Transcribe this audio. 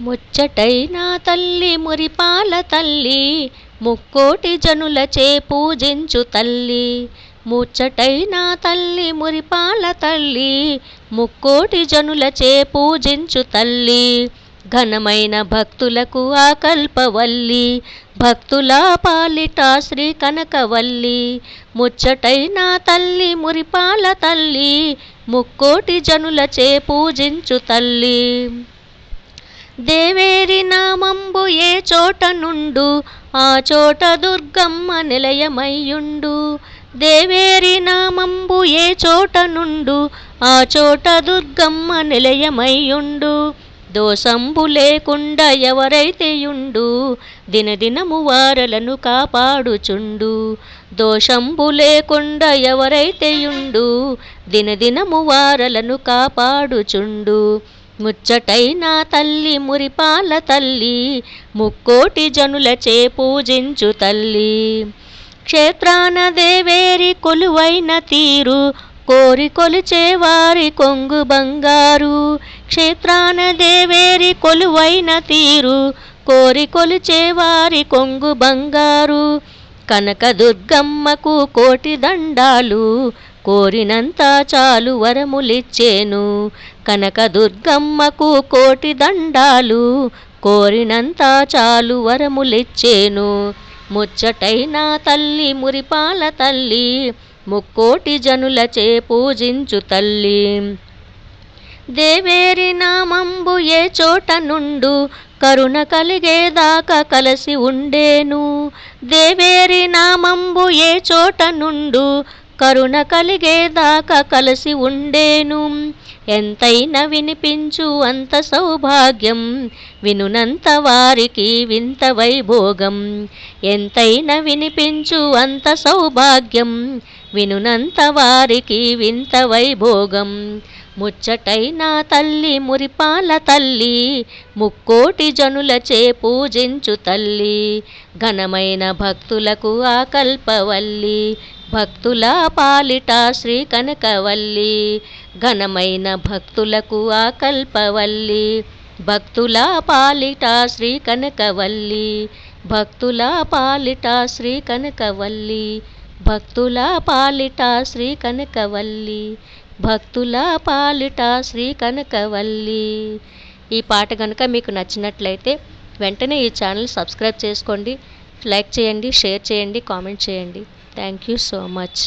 ముచ్చటైన తల్లి మురిపాల తల్లి ముక్కోటి జనులచే పూజించు తల్లి. ముచ్చటైన తల్లి మురిపాల తల్లి ముక్కోటి జనులచే పూజించు తల్లి. ఘనమైన భక్తులకు ఆ కల్పవల్లి భక్తుల పాలిట శ్రీ కనకవల్లి. ముచ్చటైన తల్లి మురిపాల తల్లి ముక్కోటి జనులచే పూజించు తల్లి. దేవేరి నామంబు ఏ చోట నుండు ఆ చోట దుర్గమ్మ నిలయమయ్యుండు. దేవేరి నామంబు ఏ చోట నుండు ఆ చోట దుర్గమ్మ నిలయమయ్యుండు. దోషంబు లేకుండా ఎవరైతేయుండు దినదినము వారలను కాపాడుచుండు. దోషంబు లేకుండా ఎవరైతేయుండు దినదినము వారలను కాపాడుచుండు. ముచ్చటైన తల్లి మురిపాల తల్లి ముక్కోటి జనులచే పూజించు తల్లి. క్షేత్రాన దేవేరి కొలువైన తీరు కోరి కొలిచేవారి కొంగు బంగారు. క్షేత్రాన దేవేరి కొలువైన తీరు కోరి కొలిచేవారి కొంగు బంగారు. కనకదుర్గమ్మకు కోటి దండాలు కోరినంత చాలు వరములిచ్చేను. కనక దుర్గమ్మకు కోటి దండాలు కోరినంత చాలు వరములిచ్చేను. ముచ్చటైన తల్లి మురిపాల తల్లి ముక్కోటి జనులచే పూజించు తల్లి. దేవేరి నామంబు ఏ చోట నుండు కరుణ కలిగేదాకా కలసి ఉండేను. దేవేరి నామంబు ఏ చోట నుండు కరుణ కలిగేదాకా కలసి ఉండేను. ఎంతైనా వినిపించు అంత సౌభాగ్యం వినునంత వారికి వింత వైభోగం. ఎంతైనా వినిపించు అంత సౌభాగ్యం వినునంత వారికి వింత వైభోగం. ముచ్చటైన తల్లి మురిపాల తల్లి ముక్కోటి జనులచే పూజించు తల్లి. ఘనమైన భక్తులకు ఆకల్పవల్లి భక్తుల పాలిట శ్రీ కనకవల్లి. ఘనమైన భక్తులకు ఆకల్పవల్లి భక్తుల పాలిట శ్రీ కనకవల్లి. భక్తుల పాలిట శ్రీ కనకవల్లి. భక్తుల పాలిట శ్రీ కనకవల్లి భక్తుల పాలిట శ్రీ కనకవల్లి. ఈ పాట కనుక మీకు నచ్చినట్లయితే వెంటనే ఈ ఛానల్ సబ్స్క్రైబ్ చేసుకోండి లైక్ చేయండి షేర్ చేయండి కామెంట్ చేయండి. Thank you so much.